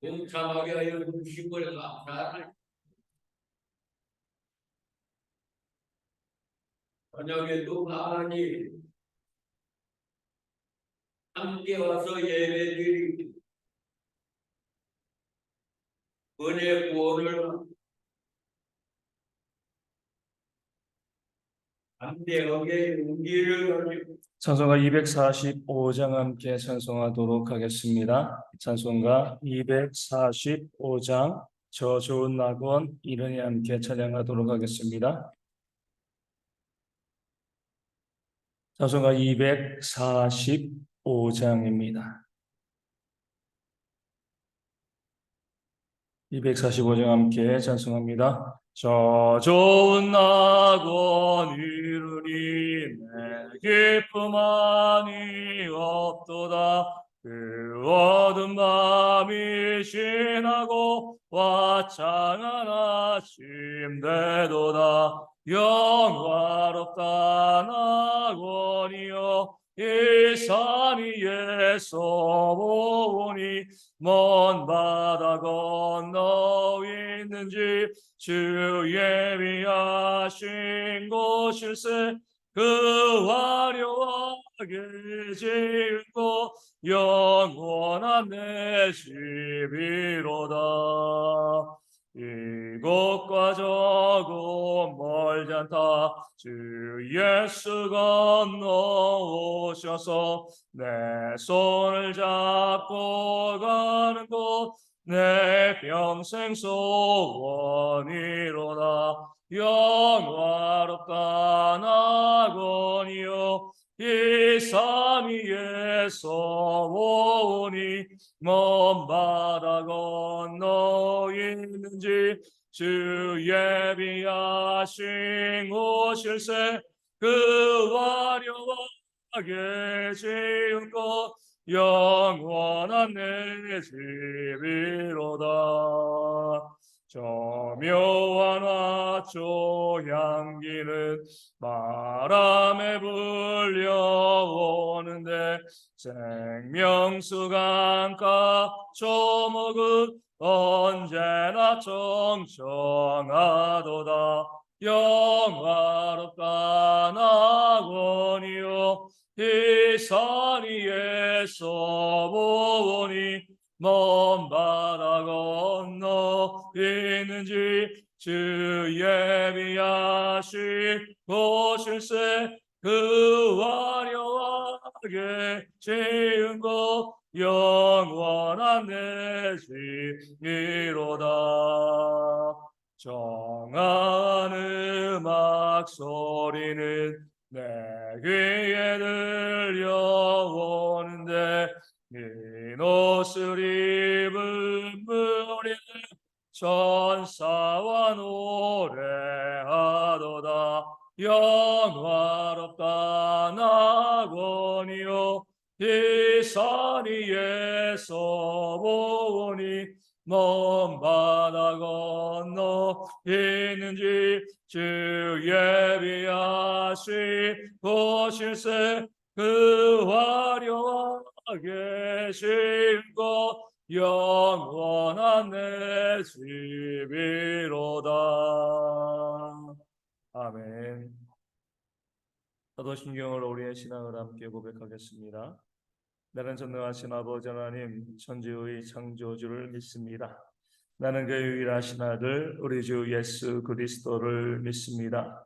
동참하게 하여 걸 감사하니. 저녁에도 많이 함께 와서 예배드리 은혜 구원을 담대하게 용기를 찬송가 245장 함께 찬송하도록 하겠습니다. 찬송가 245장 저 좋은 낙원 이른이 함께 찬양하도록 하겠습니다. 찬송가 245장입니다. 245장 함께 찬송합니다. 저 좋은 낙원 이르니 내 기쁨하니 없도다. 그 어두운 밤이 지나고 화창한 아침 되도다. 영화롭다 낙원이여 이 산 위에서 보니 먼 바다 건너 있는 집 주의 위하신 곳일세 그 화려하게 곳 영원한 내 집이로다. 이곳과 저곳 멀지 않다. 주 예수 건너오셔서 내 손을 잡고 가는 곳 내 평생 소원이로다 영화롭다 낙원이여 이산 위에서 보니 먼 바다 건너 있는지 주 예비하신 곳일세 그 화려하게 지은 곳 영원한 내 집이로다. 저 묘한 화초 향기는 바람에 불려오는데 생명수 강가 초목은 언제나 정청하도다. 영화롭다 낙원이요 이산 위에서 보니 먼 바다 건너 있는지 주 예비하신 곳일세 그 화려하게 지은 곳 영원한 내 집이로다. 정한 음악 소리는 내 귀에 들려오는데 긴 옷을 입은 무리는 천사와 노래하도다. 영 곳일세 그 화려하게 신고 영원한 내 집이로다 아멘 사도신경을 우리의 신앙을 함께 고백하겠습니다. 나는 전능하신 아버지 하나님 천지의 창조주를 믿습니다. 나는 그 유일하신 아들 우리 주 예수 그리스도를 믿습니다.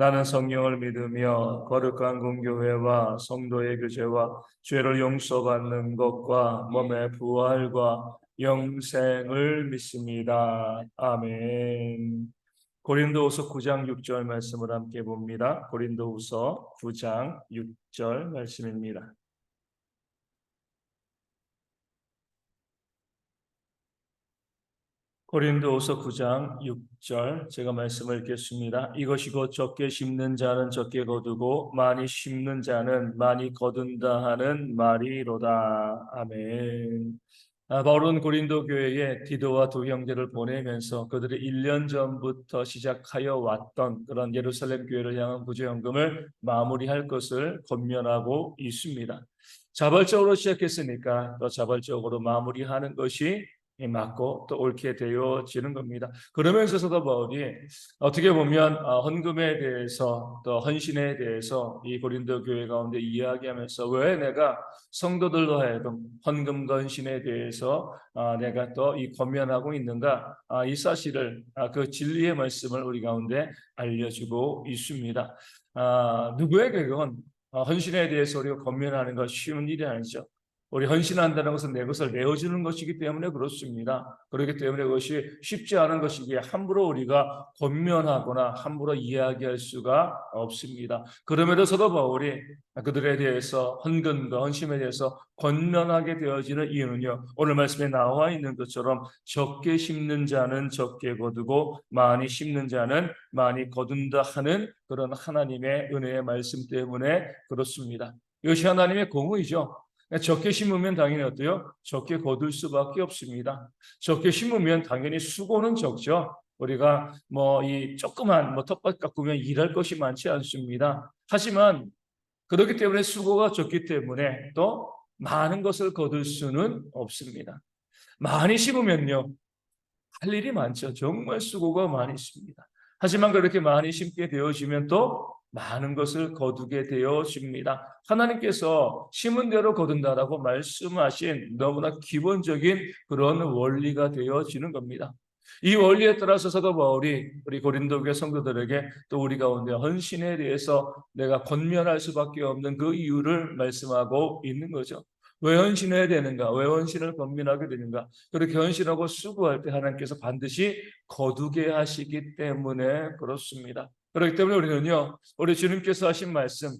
나는 성령을 믿으며 거룩한 공교회와 성도의 교제와 죄를 용서받는 것과 몸의 부활과 영생을 믿습니다. 아멘. 고린도후서 9장 6절 말씀을 함께 봅니다. 고린도후서 9장 6절 말씀입니다. 고린도후서 9장 6절 제가 말씀을 읽겠습니다. 이것이 곧 적게 심는 자는 적게 거두고 많이 심는 자는 많이 거둔다 하는 말이로다. 아멘. 아, 바울은 고린도 교회에 디도와 두 형제를 보내면서 그들이 1년 전부터 시작하여 왔던 그런 예루살렘 교회를 향한 구제연금을 마무리할 것을 권면하고 있습니다. 자발적으로 시작했으니까 또 자발적으로 마무리하는 것이 맞고 또 옳게 되어지는 겁니다. 그러면서 사도 바울이 어떻게 보면 어, 헌금에 대해서 또 헌신에 대해서 이 고린도 교회 가운데 이야기하면서 왜 내가 성도들로 하여금 헌금과 헌신에 대해서 아, 내가 또 이 권면하고 있는가 아, 이 사실을 아, 그 진리의 말씀을 우리 가운데 알려주고 있습니다. 아, 누구에게 그건 어, 헌신에 대해서 우리가 권면하는 것 쉬운 일이 아니죠. 우리 헌신한다는 것은 내 것을 내어주는 것이기 때문에 그렇습니다. 그렇기 때문에 그것이 쉽지 않은 것이기에 함부로 우리가 권면하거나 함부로 이야기할 수가 없습니다. 그럼에도 사도 바울이 그들에 대해서 헌금과 헌심에 대해서 권면하게 되어지는 이유는요. 오늘 말씀에 나와 있는 것처럼 적게 심는 자는 적게 거두고 많이 심는 자는 많이 거둔다 하는 그런 하나님의 은혜의 말씀 때문에 그렇습니다. 이것이 하나님의 공의죠. 적게 심으면 당연히 어때요? 적게 거둘 수밖에 없습니다. 적게 심으면 당연히 수고는 적죠. 우리가 뭐 이 조그만 뭐 텃밭 가꾸면 일할 것이 많지 않습니다. 하지만 그렇기 때문에 수고가 적기 때문에 또 많은 것을 거둘 수는 없습니다. 많이 심으면요. 할 일이 많죠. 정말 수고가 많이 있습니다. 하지만 그렇게 많이 심게 되어지면 또 많은 것을 거두게 되어 집니다. 하나님께서 심은 대로 거둔다라고 말씀하신 너무나 기본적인 그런 원리가 되어지는 겁니다. 이 원리에 따라서 사도 바울이 우리 고린도 교회 성도들에게 또 우리 가운데 헌신에 대해서 내가 권면할 수밖에 없는 그 이유를 말씀하고 있는 거죠. 왜 헌신해야 되는가? 왜 헌신을 권면하게 되는가? 그렇게 헌신하고 수고할 때 하나님께서 반드시 거두게 하시기 때문에 그렇습니다. 그렇기 때문에 우리는요, 우리 주님께서 하신 말씀,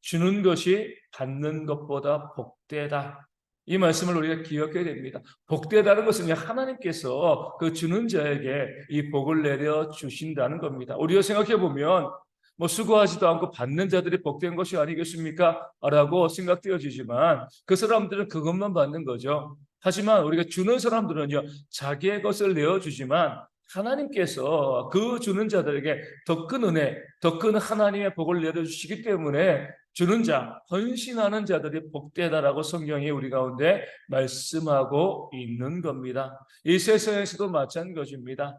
주는 것이 받는 것보다 복되다. 이 말씀을 우리가 기억해야 됩니다. 복되다는 것은 하나님께서 그 주는 자에게 이 복을 내려 주신다는 겁니다. 우리가 생각해 보면 뭐 수고하지도 않고 받는 자들이 복된 것이 아니겠습니까? 라고 생각되어지지만 그 사람들은 그것만 받는 거죠. 하지만 우리가 주는 사람들은요, 자기의 것을 내어주지만 하나님께서 그 주는 자들에게 더 큰 은혜, 더 큰 하나님의 복을 내려주시기 때문에 주는 자, 헌신하는 자들이 복되다라고 성경이 우리 가운데 말씀하고 있는 겁니다. 이 세상에서도 마찬가지입니다.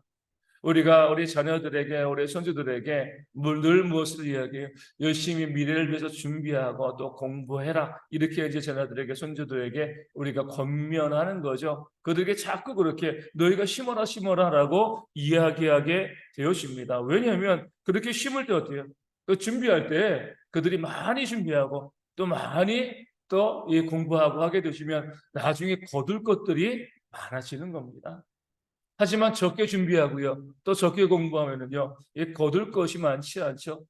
우리가 우리 자녀들에게 우리 손주들에게 늘 무엇을 이야기해요? 열심히 미래를 위해서 준비하고 또 공부해라 이렇게 이제 자녀들에게 손주들에게 우리가 권면하는 거죠. 그들에게 자꾸 그렇게 너희가 심어라 심어라라고 이야기하게 되어집니다. 왜냐하면 그렇게 심을 때 어때요? 또 준비할 때 그들이 많이 준비하고 또 많이 또 공부하고 하게 되시면 나중에 거둘 것들이 많아지는 겁니다. 하지만 적게 준비하고요. 또 적게 공부하면은요. 거둘 것이 많지 않죠.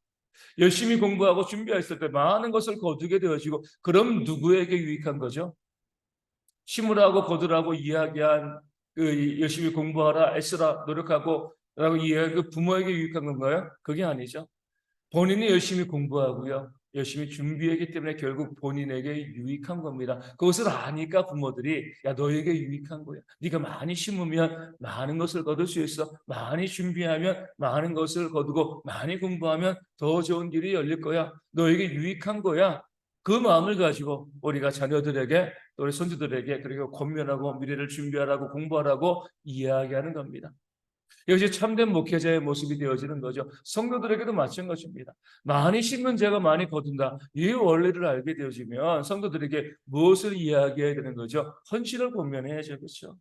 열심히 공부하고 준비했을 때 많은 것을 거두게 되어지고 그럼 누구에게 유익한 거죠? 심으라고 거두라고 이야기한 그 열심히 공부하라 애쓰라 노력하고 라고 이야기 그 부모에게 유익한 건가요? 그게 아니죠. 본인이 열심히 공부하고요. 열심히 준비했기 때문에 결국 본인에게 유익한 겁니다. 그것을 아니까 부모들이 야 너에게 유익한 거야. 네가 많이 심으면 많은 것을 거둘 수 있어. 많이 준비하면 많은 것을 거두고 많이 공부하면 더 좋은 길이 열릴 거야. 너에게 유익한 거야. 그 마음을 가지고 우리가 자녀들에게 우리 손주들에게 그리고 권면하고 미래를 준비하라고 공부하라고 이야기하는 겁니다. 이것이 참된 목회자의 모습이 되어지는 거죠. 성도들에게도 마찬가지입니다. 많이 심는 자가 많이 거둔다. 이 원리를 알게 되어지면 성도들에게 무엇을 이야기해야 되는 거죠? 헌신을 권면해야죠. 그렇죠?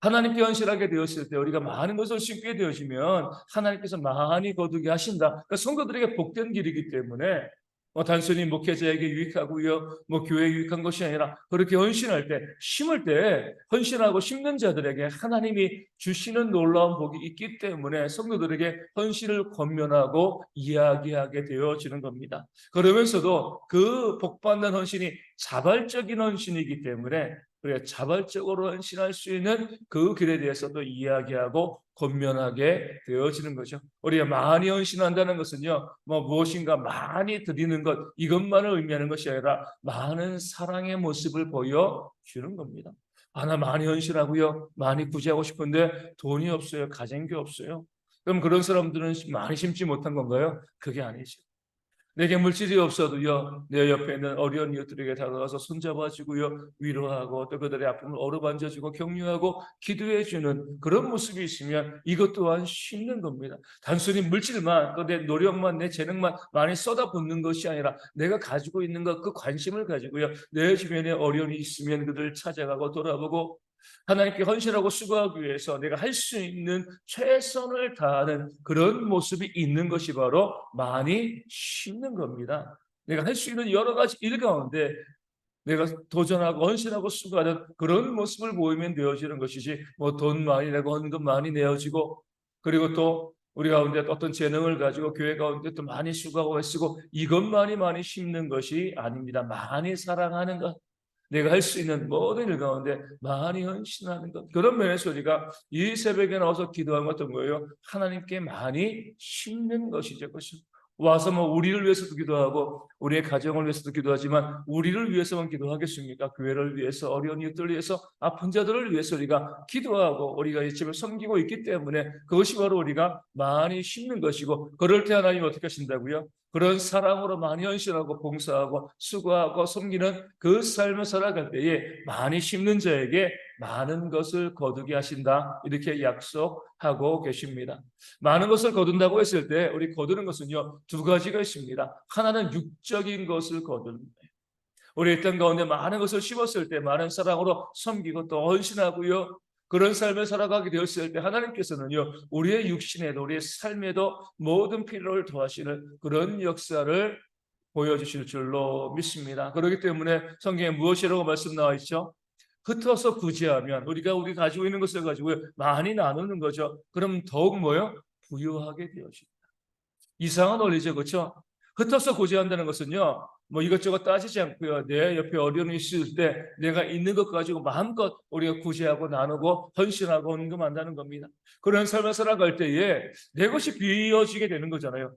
하나님께 헌신하게 되었을 때 우리가 많은 것을 심게 되어지면 하나님께서 많이 거두게 하신다. 그러니까 성도들에게 복된 길이기 때문에 뭐 단순히 목회자에게 유익하고요, 뭐 교회에 유익한 것이 아니라 그렇게 헌신할 때, 심을 때 헌신하고 심는 자들에게 하나님이 주시는 놀라운 복이 있기 때문에 성도들에게 헌신을 권면하고 이야기하게 되어지는 겁니다. 그러면서도 그 복받는 헌신이 자발적인 헌신이기 때문에 우리가 자발적으로 헌신할 수 있는 그 길에 대해서도 이야기하고 권면하게 되어지는 거죠. 우리가 많이 헌신한다는 것은요, 뭐 무엇인가 많이 드리는 것 이것만을 의미하는 것이 아니라 많은 사랑의 모습을 보여주는 겁니다. 아, 나 많이 헌신하고요, 많이 구제하고 싶은데 돈이 없어요, 가정교 없어요. 그럼 그런 사람들은 많이 심지 못한 건가요? 그게 아니죠. 내게 물질이 없어도요, 내 옆에 있는 어려운 이웃들에게 다가가서 손잡아주고요, 위로하고 또 그들의 아픔을 어루만져주고 격려하고 기도해주는 그런 모습이 있으면 이것 또한 쉽는 겁니다. 단순히 물질만 또 내 노력만 내 재능만 많이 쏟아붓는 것이 아니라 내가 가지고 있는 것 그 관심을 가지고요, 내 주변에 어려움이 있으면 그들을 찾아가고 돌아보고 하나님께 헌신하고 수고하기 위해서 내가 할 수 있는 최선을 다하는 그런 모습이 있는 것이 바로 많이 심는 겁니다. 내가 할 수 있는 여러 가지 일 가운데 내가 도전하고 헌신하고 수고하는 그런 모습을 보이면 되어지는 것이지 뭐 돈 많이 내고 헌금 많이 내어지고 그리고 또 우리 가운데 어떤 재능을 가지고 교회 가운데 또 많이 수고하고 애쓰고 이것만이 많이 심는 것이 아닙니다. 많이 사랑하는 것 내가 할 수 있는 모든 일 가운데 많이 헌신하는 것. 그런 면에서 우리가 이 새벽에 나와서 기도한 건 어떤 거예요? 하나님께 많이 심는 것이죠. 그것이. 와서 뭐 우리를 위해서도 기도하고 우리의 가정을 위해서도 기도하지만 우리를 위해서만 기도하겠습니까? 교회를 위해서 어려운 이웃들을 위해서 아픈 자들을 위해서 우리가 기도하고 우리가 이 집을 섬기고 있기 때문에 그것이 바로 우리가 많이 심는 것이고 그럴 때 하나님 어떻게 하신다고요? 그런 사랑으로 많이 헌신하고 봉사하고 수고하고 섬기는 그 삶을 살아갈 때에 많이 심는 자에게 많은 것을 거두게 하신다 이렇게 약속하고 계십니다. 많은 것을 거둔다고 했을 때 우리 거두는 것은요 두 가지가 있습니다. 하나는 육적인 것을 거두는 거예요. 우리 땅 가운데 많은 것을 심었을 때 많은 사랑으로 섬기고 또 헌신하고요. 그런 삶을 살아가게 되었을 때 하나님께서는요 우리의 육신에도 우리의 삶에도 모든 필요를 도하시는 그런 역사를 보여주실 줄로 믿습니다. 그렇기 때문에 성경에 무엇이라고 말씀 나와 있죠? 흩어서 구제하면 우리가 우리 가지고 있는 것을 가지고 많이 나누는 거죠. 그럼 더욱 뭐요? 부유하게 되어집니다. 이상한 원리죠, 그렇죠? 흩어서 구제한다는 것은요, 뭐 이것저것 따지지 않고요, 내 옆에 어려움이 있을 때 내가 있는 것 가지고 마음껏 우리가 구제하고 나누고 헌신하고 헌금한다는 겁니다. 그런 삶을 살아갈 때에 내 것이 비어지게 되는 거잖아요.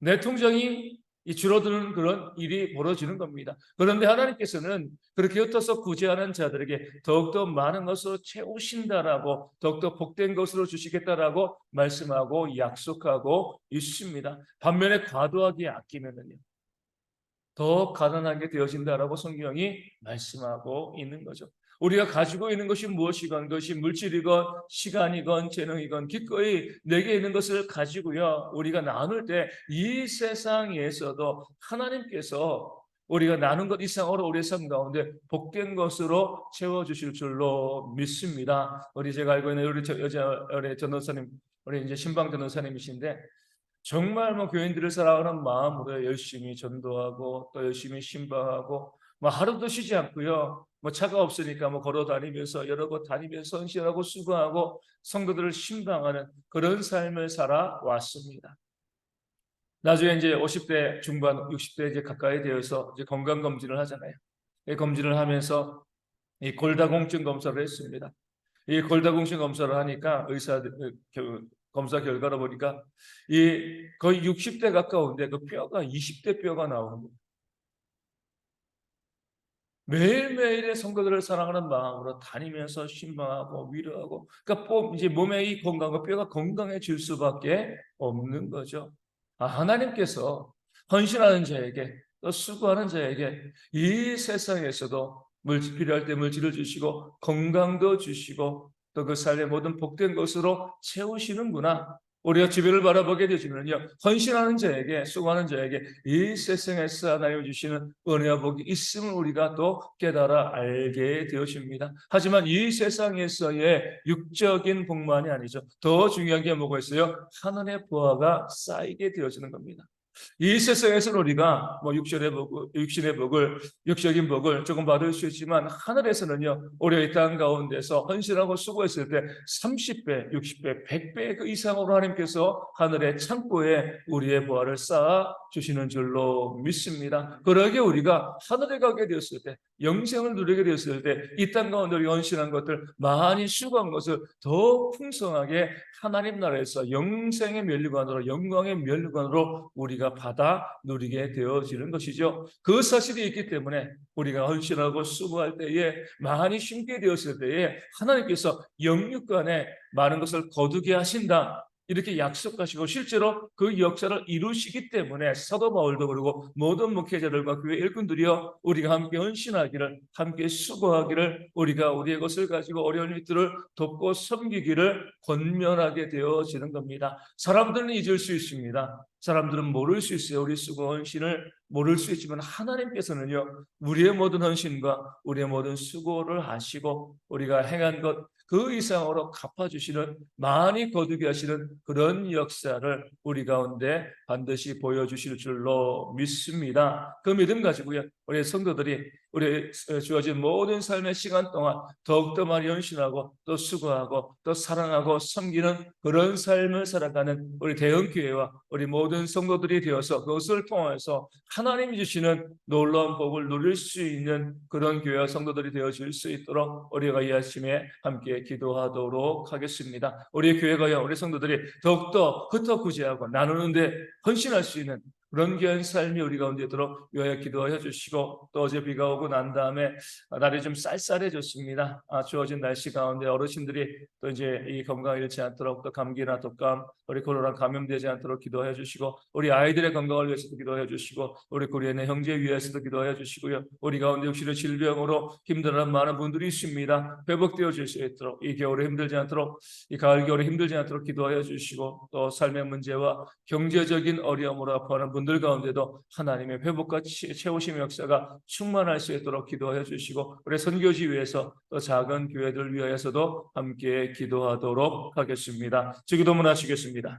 내 통장이 이 줄어드는 그런 일이 벌어지는 겁니다. 그런데 하나님께서는 그렇게 흩어서 구제하는 자들에게 더욱더 많은 것으로 채우신다라고 더욱더 복된 것으로 주시겠다라고 말씀하고 약속하고 있습니다. 반면에 과도하게 아끼면은요. 더 가난하게 되어진다라고 성경이 말씀하고 있는 거죠. 우리가 가지고 있는 것이 무엇이건 그것이 물질이건 시간이건 재능이건 기꺼이 내게 있는 것을 가지고요. 우리가 나눌 때 이 세상에서도 하나님께서 우리가 나눈 것 이상으로 우리의 삶 가운데 복된 것으로 채워주실 줄로 믿습니다. 우리 제가 알고 있는 우리 저, 여자 우리 전도사님 우리 이제 신방 전도사님이신데 정말 뭐 교인들을 사랑하는 마음으로 열심히 전도하고 또 열심히 신방하고 뭐 하루도 쉬지 않고요. 뭐 차가 없으니까 뭐 걸어 다니면서 여러 곳 다니면서 헌신하고 수고하고 성도들을 신방하는 그런 삶을 살아왔습니다. 나중에 이제 50대 중반, 60대 이제 가까이 되어서 이제 건강 검진을 하잖아요. 이 검진을 하면서 이 골다공증 검사를 했습니다. 이 골다공증 검사를 하니까 의사들 검사 결과로 보니까 이 거의 60대 가까운데 그 뼈가 20대 뼈가 나오는 거예요. 매일매일의 성도들을 사랑하는 마음으로 다니면서 신방하고 위로하고 그러니까 꼭 이제 몸의 이 건강과 뼈가 건강해질 수밖에 없는 거죠. 아, 하나님께서 헌신하는 자에게 또 수고하는 자에게 이 세상에서도 물질 필요할 때 물질을 주시고 건강도 주시고 또 그 삶의 모든 복된 것으로 채우시는구나. 우리가 주변을 바라보게 되시면요. 헌신하는 자에게 수고하는 자에게 이 세상에서 하나님 주시는 은혜와 복이 있음을 우리가 또 깨달아 알게 되어집니다. 하지만 이 세상에서의 육적인 복만이 아니죠. 더 중요한 게 뭐가 있어요? 하늘의 보화가 쌓이게 되어지는 겁니다. 이 세상에서는 우리가 뭐 육신의 복을, 육신의 복을, 육적인 복을 조금 받을 수 있지만 하늘에서는요, 우리가 이땅 가운데서 헌신하고 수고했을 때 30배, 60배, 100배 그 이상으로 하나님께서 하늘의 창고에 우리의 보화를 쌓아 주시는 줄로 믿습니다. 그러게 우리가 하늘에 가게 되었을 때, 영생을 누리게 되었을 때, 이 땅 가운데 헌신한 것들, 많이 수고한 것을 더 풍성하게 하나님 나라에서 영생의 면류관으로, 영광의 면류관으로 우리가 받아 누리게 되어지는 것이죠. 그 사실이 있기 때문에 우리가 헌신하고 수고할 때에 많이 심게 되었을 때에 하나님께서 영육간에 많은 것을 거두게 하신다. 이렇게 약속하시고 실제로 그 역사를 이루시기 때문에 사도 바울도 그러고 모든 목회자들과 교회 일꾼들이여 우리가 함께 헌신하기를 함께 수고하기를 우리가 우리의 것을 가지고 어려운 이들을 돕고 섬기기를 권면하게 되어지는 겁니다. 사람들은 잊을 수 있습니다. 사람들은 모를 수 있어요. 우리 수고 헌신을 모를 수 있지만 하나님께서는요. 우리의 모든 헌신과 우리의 모든 수고를 하시고 우리가 행한 것 그 이상으로 갚아주시는 많이 거두게 하시는 그런 역사를 우리 가운데 반드시 보여주실 줄로 믿습니다. 그 믿음 가지고요. 우리 성도들이 우리 주어진 모든 삶의 시간 동안 더욱더 많이 헌신하고 또 수고하고 또 사랑하고 섬기는 그런 삶을 살아가는 우리 대형교회와 우리 모든 성도들이 되어서 그것을 통해서 하나님이 주시는 놀라운 복을 누릴 수 있는 그런 교회와 성도들이 되어질 수 있도록 우리가 이 아침에 함께 기도하도록 하겠습니다. 우리 교회가요, 우리 성도들이 더욱더 흩어구제하고 나누는데 헌신할 수 있는 그런 귀한 삶이 우리 가운데 있도록 요약 기도하여 주시고 또 어제 비가 오고 난 다음에 날이 좀 쌀쌀해졌습니다. 아, 주어진 날씨 가운데 어르신들이 또 이제 이 건강 잃지 않도록 또 감기나 독감 우리 코로나 감염되지 않도록 기도해 주시고 우리 아이들의 건강을 위해서도 기도해 주시고 우리 고리의 형제 위해서도 기도해 주시고요. 우리 가운데 혹시 질병으로 힘들어하는 많은 분들이 있습니다. 회복되어 줄수 있도록 이 겨울에 힘들지 않도록 이 가을 겨울에 힘들지 않도록 기도하여 주시고 또 삶의 문제와 경제적인 어려움으로 아파하는 분들 가운데도 하나님의 회복과 치- 채우심의 역사가 충만할 수 있도록 기도하여 주시고 우리 선교지 위해서 또 작은 교회들 위하여서도 함께 기도하도록 하겠습니다. 주기도문 하시겠습니다.